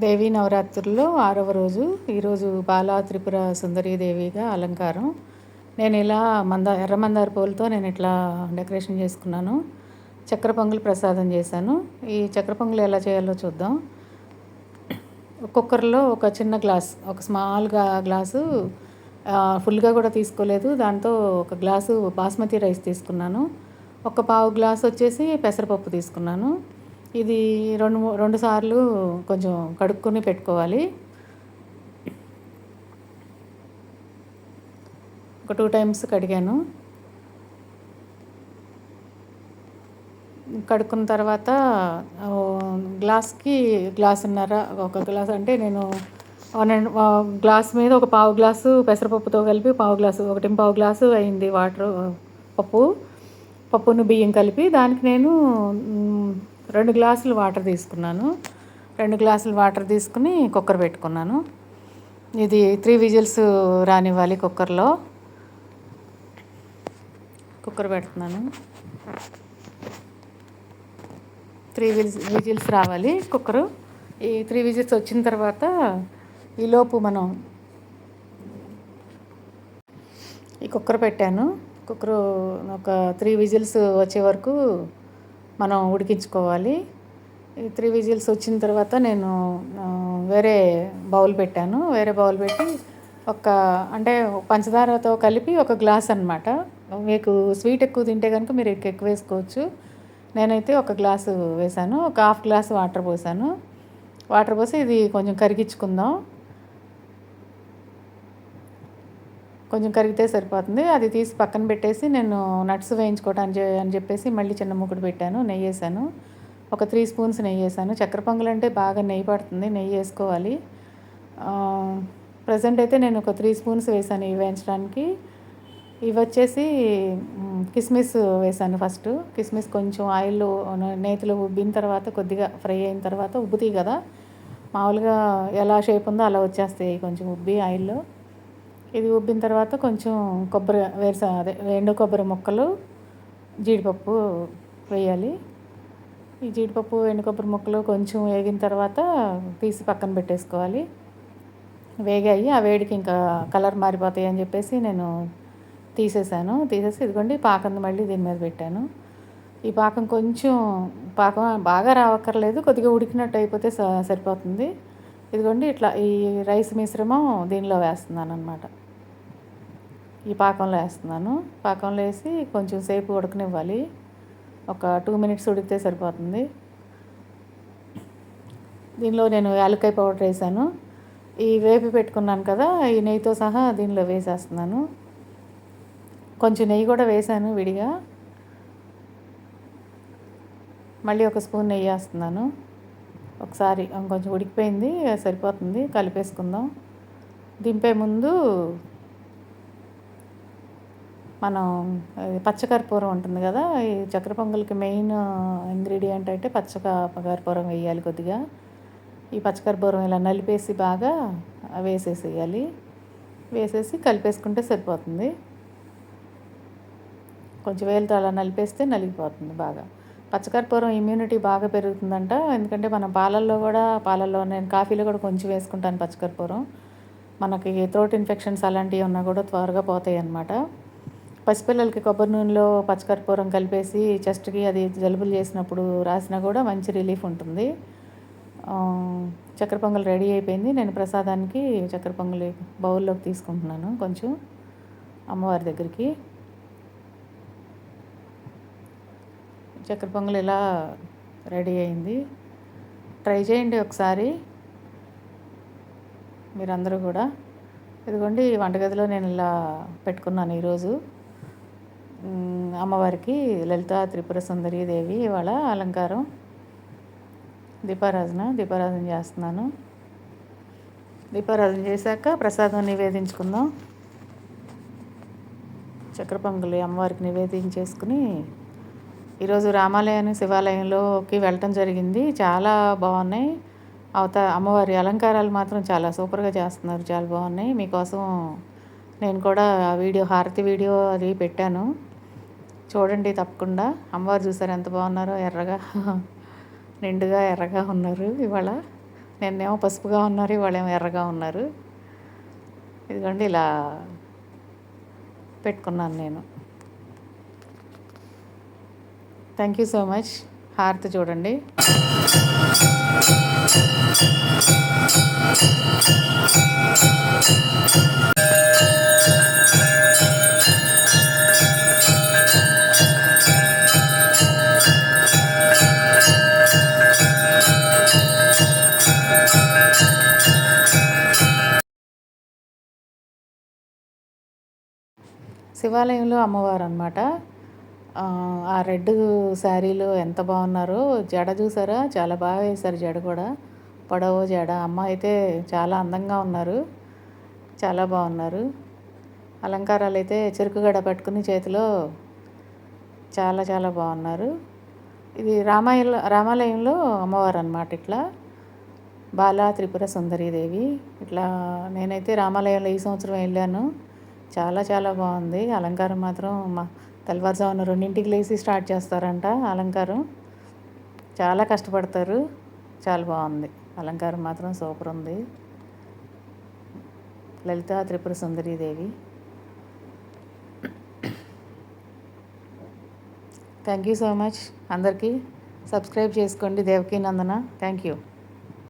దేవీ నవరాత్రుల్లో ఆరవ రోజు ఈరోజు బాలా త్రిపుర సుందరీదేవిగా అలంకారం. నేను ఇలా మంద ఎర్ర మందార పూలతో నేను ఇట్లా డెకరేషన్ చేసుకున్నాను. చక్కెర పొంగులు ప్రసాదం చేశాను. ఈ చక్కెర పొంగులు ఎలా చేయాలో చూద్దాం. కుక్కర్లో ఒక చిన్న గ్లాస్ ఒక స్మాల్గా గ్లాసు ఫుల్గా కూడా తీసుకోలేదు. దాంతో ఒక గ్లాసు బాస్మతి రైస్ తీసుకున్నాను. ఒక పావు గ్లాస్ వచ్చేసి పెసరపప్పు తీసుకున్నాను. ఇది రెండు రెండు సార్లు కొంచెం కడుక్కొని పెట్టుకోవాలి. ఒక టూ టైమ్స్ కడిగాను. కడుక్కున్న తర్వాత గ్లాస్కి గ్లాసున్నర ఒక గ్లాస్ అంటే నేను వన్ అండ్ గ్లాస్ మీద ఒక పావు గ్లాసు పెసరపప్పుతో కలిపి పావు గ్లాసు ఒకటి పావు గ్లాసు అయింది వాటర్ పప్పు. పప్పును బియ్యం కలిపి దానికి నేను రెండు గ్లాసులు వాటర్ తీసుకున్నాను. రెండు గ్లాసులు వాటర్ తీసుకుని కుక్కర్ పెట్టుకున్నాను. ఇది త్రీ విజిల్స్ రానివ్వాలి కుక్కర్లో. కుక్కర్ పెడుతున్నాను. త్రీ విజిల్స్ విజిల్స్ రావాలి కుక్కరు. ఈ త్రీ విజిల్స్ వచ్చిన తర్వాత ఈలోపు మనం ఈ కుక్కర్ పెట్టాను. కుక్కరు ఒక త్రీ విజిల్స్ వచ్చే వరకు మనం ఉడికించుకోవాలి. ఈ త్రీ విజిల్స్ వచ్చిన తర్వాత నేను వేరే బౌల్ పెట్టాను. వేరే బౌల్ పెట్టి ఒక అంటే పంచదారతో కలిపి ఒక గ్లాస్ అనమాట మీకు స్వీట్ ఎక్కువ తింటే కనుక మీరు ఎక్కువ వేసుకోవచ్చు. నేనైతే ఒక గ్లాసు వేసాను ఒక హాఫ్ గ్లాస్ వాటర్ పోసాను. వాటర్ పోసి ఇది కొంచెం కరిగించుకుందాం. కొంచెం కరిగితే సరిపోతుంది. అది తీసి పక్కన పెట్టేసి నేను నట్స్ వేయించుకోవటానికి అని చెప్పేసి మళ్ళీ చిన్న మూకుడు పెట్టాను నెయ్యి వేసాను. ఒక త్రీ స్పూన్స్ నెయ్యి వేసాను. చక్కెర పొంగల్ అంటే బాగా నెయ్యి పడుతుంది నెయ్యి వేసుకోవాలి. ప్రజెంట్ అయితే నేను ఒక త్రీ స్పూన్స్ వేసాను ఇవి వేయించడానికి. ఇవి వచ్చేసి కిస్మిస్ వేసాను ఫస్ట్. కిస్మిస్ కొంచెం ఆయిల్ నేతిలో ఉబ్బిన తర్వాత కొద్దిగా ఫ్రై అయిన తర్వాత ఉబ్బుతాయి కదా. మామూలుగా ఎలా షేప్ ఉందో అలా వచ్చేస్తాయి కొంచెం ఉబ్బి ఆయిల్లో. ఇది ఉబ్బిన తర్వాత కొంచెం కొబ్బరి వేరుస అదే ఎండు కొబ్బరి ముక్కలు జీడిపప్పు వేయాలి. ఈ జీడిపప్పు ఎండు కొబ్బరి ముక్కలు కొంచెం వేగిన తర్వాత తీసి పక్కన పెట్టేసుకోవాలి. వేగాయి ఆ వేడికి ఇంకా కలర్ మారిపోతాయి అని చెప్పేసి నేను తీసేసాను. తీసేసి ఇదిగోండి పాకం మళ్ళీ దీని మీద పెట్టాను. ఈ పాకం కొంచెం పాకం బాగా రావక్కర్లేదు కొద్దిగా ఉడికినట్టు అయిపోతే సరిపోతుంది ఇదిగోండి ఇట్లా ఈ రైస్ మిశ్రమం దీనిలో వేస్తున్నాను అనమాట ఈ పాకంలో వేస్తున్నాను. పాకంలో వేసి కొంచెం సేపు ఉడకనివ్వాలి. ఒక టూ మినిట్స్ ఉడికితే సరిపోతుంది. దీనిలో నేను యాలక్కాయ పౌడర్ వేసాను. ఈ వేపి పెట్టుకున్నాను కదా ఈ నెయ్యితో సహా దీనిలో వేసేస్తున్నాను. కొంచెం నెయ్యి కూడా వేసాను విడిగా. మళ్ళీ ఒక స్పూన్ నెయ్యి వేస్తున్నాను. ఒకసారి కొంచెం ఉడికిపోయింది సరిపోతుంది. కలిపేసుకుందాం. దింపే ముందు మనం పచ్చకర్పూరం ఉంటుంది కదా ఈ చక్కెర పొంగల్కి మెయిన్ ఇంగ్రీడియంట్ అంటే పచ్చ కర్పూరం వేయాలి కొద్దిగా. ఈ పచ్చకర్పూరం ఇలా నలిపేసి బాగా వేసేసేయాలి. వేసేసి కలిపేసుకుంటే సరిపోతుంది. కొంచెం వేలతో అలా నలిపేస్తే నలిగిపోతుంది బాగా. పచ్చకర్పూరం ఇమ్యూనిటీ బాగా పెరుగుతుందంట. ఎందుకంటే మనం పాలల్లో కూడా పాలల్లో నేను కాఫీలో కూడా కొంచెం వేసుకుంటాను పచ్చకర్పూరం. మనకి థ్రోట్ ఇన్ఫెక్షన్స్ అలాంటివి ఉన్నా కూడా త్వరగా పోతాయి అన్నమాట పసిపిల్లలకి కొబ్బరి నూనెలో పచ్చకర్పూరం కలిపేసి చెస్ట్కి అది జలుబులు చేసినప్పుడు రాసినా కూడా మంచి రిలీఫ్ ఉంటుంది. చక్కెర పొంగల్ రెడీ అయిపోయింది. నేను ప్రసాదానికి చక్కెర పొంగలి బౌల్లోకి తీసుకుంటున్నాను కొంచెం అమ్మవారి దగ్గరికి. చక్కెర పొంగల్ ఇలా రెడీ అయింది. ట్రై చేయండి ఒకసారి మీరందరూ కూడా. ఇదిగోండి వంటగదిలో నేను ఇలా పెట్టుకున్నాను ఈరోజు. అమ్మవారికి లలిత త్రిపుర సుందరి దేవి ఇవాళ అలంకారం. దీపారాధన దీపారాధన చేస్తున్నాను. దీపారాధన చేశాక ప్రసాదం నివేదించుకుందాం. చక్ర పొంగలి అమ్మవారికి నివేదించేసుకుని ఈరోజు రామాలయాన్ని శివాలయంలోకి వెళ్ళటం జరిగింది. చాలా బాగున్నాయి. అవత అమ్మవారి అలంకారాలు మాత్రం చాలా సూపర్గా చేస్తున్నారు. చాలా బాగున్నాయి. మీకోసం నేను కూడా ఆ వీడియో హారతి వీడియో అది పెట్టాను. చూడండి తప్పకుండా. అమ్మవారు చూసారు ఎంత బాగున్నారో ఎర్రగా. నిండుగా ఎర్రగా ఉన్నారు ఇవాళ. నిన్నేమో పసుపుగా ఉన్నారు వాళ్ళేమో ఎర్రగా ఉన్నారు. ఇదిగోండి ఇలా పెట్టుకున్నాను నేను. థ్యాంక్ యూ సో మచ్ హారతి చూడండి. శివాలయంలో అమ్మవారు అనమాట ఆ రెడ్ శారీలు ఎంత బాగున్నారో జడ చూసారా? చాలా బాగా వేశారు జడ కూడా. పొడవు జడ. అమ్మ అయితే చాలా అందంగా ఉన్నారు. చాలా బాగున్నారు. అలంకారాలు అయితే చెరుకు గడ పట్టుకుని చేతిలో చాలా చాలా బాగున్నారు. ఇది రామాయణ రామాలయంలో అమ్మవారు అనమాట ఇట్లా. బాలా త్రిపుర సుందరీదేవి. ఇట్లా నేనైతే రామాలయంలో ఈ సంవత్సరం వెళ్ళాను. చాలా చాలా బాగుంది. అలంకారం మాత్రం మా తెల్లవారుజామున రెండింటికి లేచి స్టార్ట్ చేస్తారంట అలంకారం. చాలా కష్టపడతారు. చాలా బాగుంది. అలంకారం మాత్రం సూపర్ ఉంది. Lalitha Tripura Sundari Devi thank you so much అందరికీ సబ్స్క్రైబ్ చేసుకోండి. దేవకీ నందన. Thank you